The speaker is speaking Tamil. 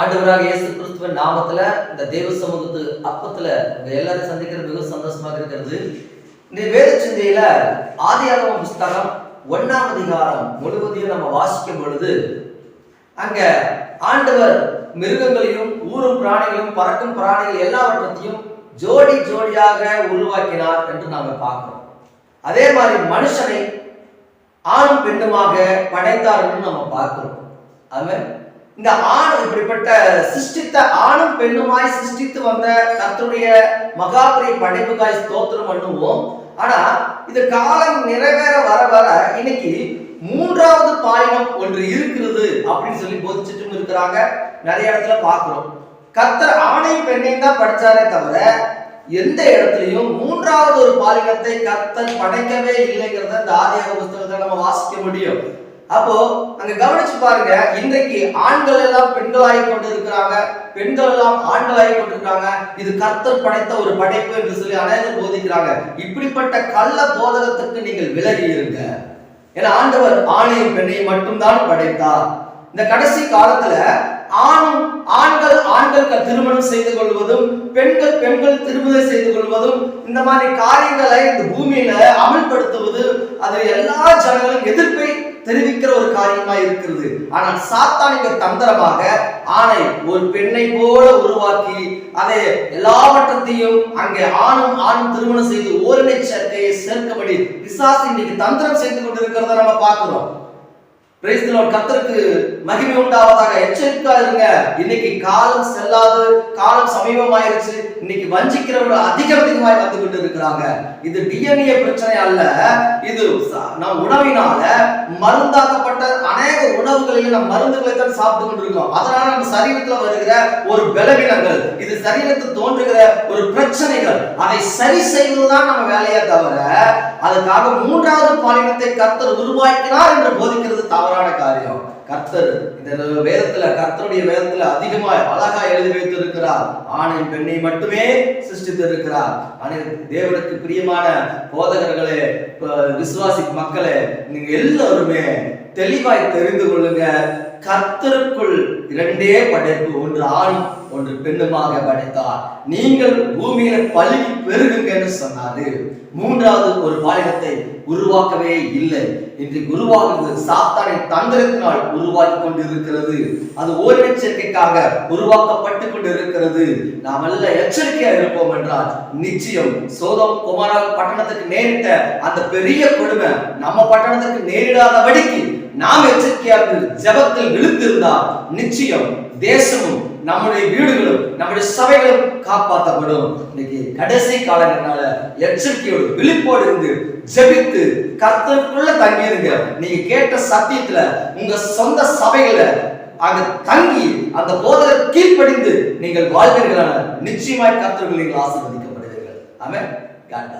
ஆண்டவராக இயேசு கிறிஸ்துவின் நாமத்துல இந்த தேவ சமூகத்து அப்பத்துல எல்லாரும் சந்திக்கிறது மிக சந்தோஷமாக இருக்கிறது. இந்த வேத சிந்தையில ஆதியாகம புஸ்தகம் ஒன்னாம் அதிகாரம் முழுவதையும் நம்ம வாசிக்கும் பொழுது அங்க ஆண்டவர் மிருகங்களையும் ஊரும் பிராணிகளையும் பறக்கும் பிராணிகள் எல்லாவற்றையும் ஜோடி ஜோடியாக உருவாக்கினார் என்று நாங்கள் பார்க்கிறோம். அதே மாதிரி மனுஷனை ஆணும் பெண்ணுமாக படைத்தார்னு நம்ம பார்க்கிறோம். ஆமென். இந்த ஆண் இப்படிப்பட்ட சிருஷ்டித்த ஆணும் பெண்ணுமாய் சிருஷ்டித்து வந்த கர்த்தருடைய மகாபுரிய படைப்புக்காய் ஸ்தோத்திரம் பண்ணுவோம். ஆனா இது காலம் நிறைவேற வர வர இன்னைக்கு மூன்றாவது பாலினம் ஒன்று இருக்கிறது அப்படின்னு சொல்லி போதிச்சுட்டும் இருக்கிறாங்க. நிறைய இடத்துல பாக்குறோம் கத்தர் ஆணையும் பெண்ணையும் தான் படிச்சாரே தவிர எந்த இடத்துலையும் மூன்றாவது ஒரு பாலினத்தை கர்த்தர் படைக்கவே இல்லைங்கிறத இந்த ஆதியாக புஸ்தகத்தை நம்ம வாசிக்க முடியும். அப்போ அங்க கவனிச்சு பாருங்க இன்றைக்கு ஆண்கள் எல்லாம் பெண்களாகி கொண்டிருக்கிறாங்க பெண்கள் எல்லாம் ஆண்களாகி கொண்டிருக்காங்க இது கர்த்தர் படைத்த ஒரு படைப்பு என்று சொல்லி அனைவரும் போதிக்கிறாங்க. இப்படிப்பட்ட கள்ள போதகத்துக்கு நீங்கள் விலகி இருங்க. ஏன்னா ஆண்டவர் ஆணையும் பெண்ணையும் மட்டும்தான் படைத்தார். இந்த கடைசி காலத்துல ஆணும் ஆண்கள் ஆண்கள் திருமணம் செய்து கொள்வதும் பெண்கள் பெண்கள் திருமணம் செய்து கொள்வதும் இந்த மாதிரி காரியங்களை இந்த பூமியில அமல்படுத்துவது அது எல்லா ஜனங்களும் எதிர்ப்பை தெரிவிக்கிற ஒரு காரியமா இருக்கிறது. ஆனால் சாத்தானிக தந்திரமாக ஆணை ஒரு பெண்ணை போல உருவாக்கி அதை எல்லாவற்றத்தையும் அங்கே ஆணும் ஆணும் திருமணம் செய்து ஓரினை சேர்க்கையை சேர்க்கபடி பிசாசு இன்னைக்கு தந்திரம் செய்து கொண்டிருக்கிறத நம்ம பார்க்கிறோம். பிரைஸ் லார்ட் மகிமை உண்டாவதாக எச்சரிக்கா இருங்க. இன்னைக்கு காலம் செல்லாது காலம் சமீபமாயிருச்சு. இன்னைக்கு வஞ்சிக்கிறவர்கள் அதிக அதிகமாய் வந்து கொண்டு இருக்கிறாங்க இது டிஎன்ஏ பிரச்சனை அல்ல. இது நம் உணவினால மருந்தாக்கப்பட்ட அநேக உணவுகளையும் நம் மருந்துகளை தான் சாப்பிட்டு கொண்டிருக்கோம். அதனால நம்ம சரீரத்துல வருகிற ஒரு பலவீனங்கள் இது சரீரத்தில் தோன்றுகிற ஒரு பிரச்சனைகள் அதை சரி செய்வதுதான் நம்ம வேலையை தவிர அதுக்காக மூன்றாவது பாலினத்தை கத்தர் உருவாக்கினார் என்று போதிக்கிறது தவறான காரியம். கர்த்தர் இந்த வேதத்துல கர்த்தருடைய வேதத்துல அதிகமாய் அழகா எழுதி வைத்திருக்கிறார். ஆணையும் பெண்ணை மட்டுமே சிருஷ்டித்து இருக்கிறார் ஆனால் தேவனுக்கு பிரியமான போதகர்களே விசுவாசி மக்களே நீங்க எல்லாருமே தெளிவாய் தெரிந்து கொள்ளுங்க. கர்த்தருக்குள் இரண்டே படைப்பு ஒன்று ஆண் ஒன்று பெண்ணுமாக படைத்தார். நீங்கள் பூமியில பழுகி பெருகுங்கன்னு சொன்னாரு. மூன்றாவது ஒரு பாலினத்தை உருவாக்கவே இல்லை இன்றைக்கு உருவாகுது சாத்தானை தந்திரத்தினால் உருவாக்கி கொண்டிருக்கிறது. அது ஓரின உருவாக்கப்பட்டு கொண்டிருக்கிறது. நாம் எல்லாம் எச்சரிக்கையா இருப்போம் என்றால் நிச்சயம் சோதம் குமாரா பட்டணத்துக்கு நேரிட்ட அந்த பெரிய கொடுமை நம்ம பட்டணத்துக்கு நேரிடாதபடிக்கு நாம் எச்சரிக்கையா இருந்து ஜெபத்தில் விழுத்திருந்தால் நிச்சயம் தேசமும் நம்முடைய வீடுகளும் நம்முடைய சபைகளும் காப்பாற்றப்படும். இன்னைக்கு கடைசி காலங்களால எச்சரிக்கையோடு விழிப்போடு இருந்து ஜெபித்து கர்த்தருக்குள்ள தங்கியிருங்க. நீங்க கேட்ட சத்தியத்துல உங்க சொந்த சபைகளை அங்க தங்கி அந்த போதகர் கீழ்ப்படிந்து நீங்கள் வாழ்வீர்களான நிச்சயமாய் கர்த்தர்கள் நீங்கள் ஆசீர்வதிக்கப்படுவீர்கள். ஆமே காட்